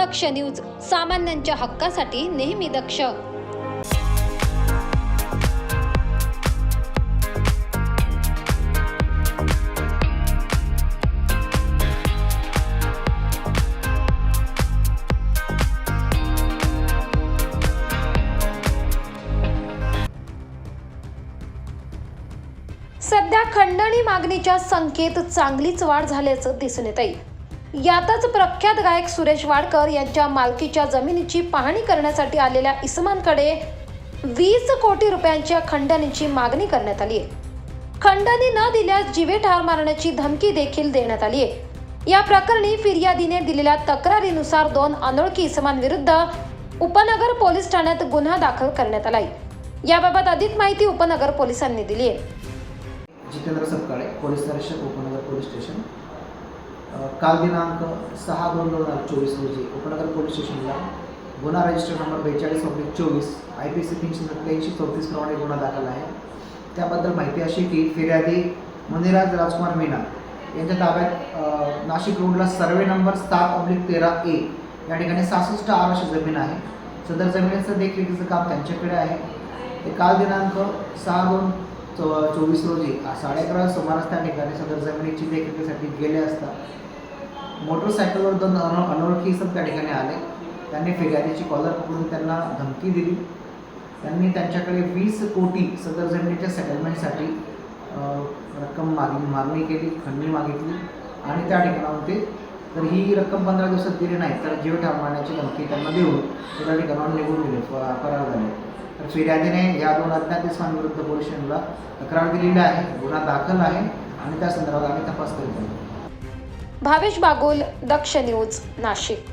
दक्ष news सामान्यांच्या हक्कासाठी नेहमी दक्ष. सध्या खंडणी मागणीच्या संख्येत चांगलीच वाढ झाल्याचं दिसून येत आहे यातच प्रख्यात गायक सुरेश वाडकर यांच्या मालकीच्या जमिनीची पाहणी करण्यासाठी आलेल्या इसमांकडे वीस कोटी रुपयांच्या खंडणीची मागणी करण्यात आली आहे खंडणी न दिल्यास जीवे ठार मारण्याची धमकी देखील देण्यात आली आहे या प्रकरणी फिर्यादीने दिलेल्या तक्रारीनुसार दोन अनोळखी इसमांविरुद्ध उपनगर पोलीस ठाण्यात गुन्हा दाखल करण्यात आलाय. याबाबत अधिक माहिती उपनगर पोलिसांनी दिली आहे जितेंद्र सपकाळे पोलीस निरीक्षक उपनगर पोलीस स्टेशन काल दिनांक सहा दोन दोन हजार चोवीस रोजी उपनगर पोलीस स्टेशनला गुन्हा रजिस्टर नंबर बेचाळीस ऑब्लिक चोवीस आय पी सी तीनशे सत्त्याऐंशी चौतीस प्रमाणे गुन्हा दाखल आहे. त्याबद्दल माहिती अशी की फिर्यादी मुनिराज राजकुमार मीना यांच्या ताब्यात नाशिक रोडला सर्वे नंबर सात ऑब्लिक तेरा ए या ठिकाणी सहासष्ट आर अशी जमीन आहे. सदर जमिनीचं देखरेखीचं काम त्यांच्याकडे आहे. ते काल दिनांक सहा दोन चो चोवीस रोजी साडे अकरा सुमारास त्या ठिकाणी सदर जमिनीची देखरेखीसाठी गेले असता मोटरसायकलवर दोन अनो अनोळखी सब त्या ठिकाणी आले. त्यांनी फिर्यादीची कॉलर पकडून त्यांना धमकी दिली. त्यांनी त्यांच्याकडे वीस कोटी सदर जमिनीच्या सेटलमेंटसाठी रक्कम मागणी मागणी केली खंडणी मागितली. आणि त्या ठिकाणाहून ते तर ही रक्कम पंधरा दिवसात दिली नाही तर जीव ठार मारण्याची धमकी त्यांना देऊन ते त्या ठिकाणाहून निघून गेले फरार झाले. तर फिर्यादीने या दोन अज्ञात इसमांविरुद्ध पोलीस स्टेशनला तक्रार दिलेली आहे गुन्हा दाखल आहे. आणि त्या संदर्भात आम्ही तपास करीत आहोत. भावेश बागुल दक्ष न्यूज नाशिक.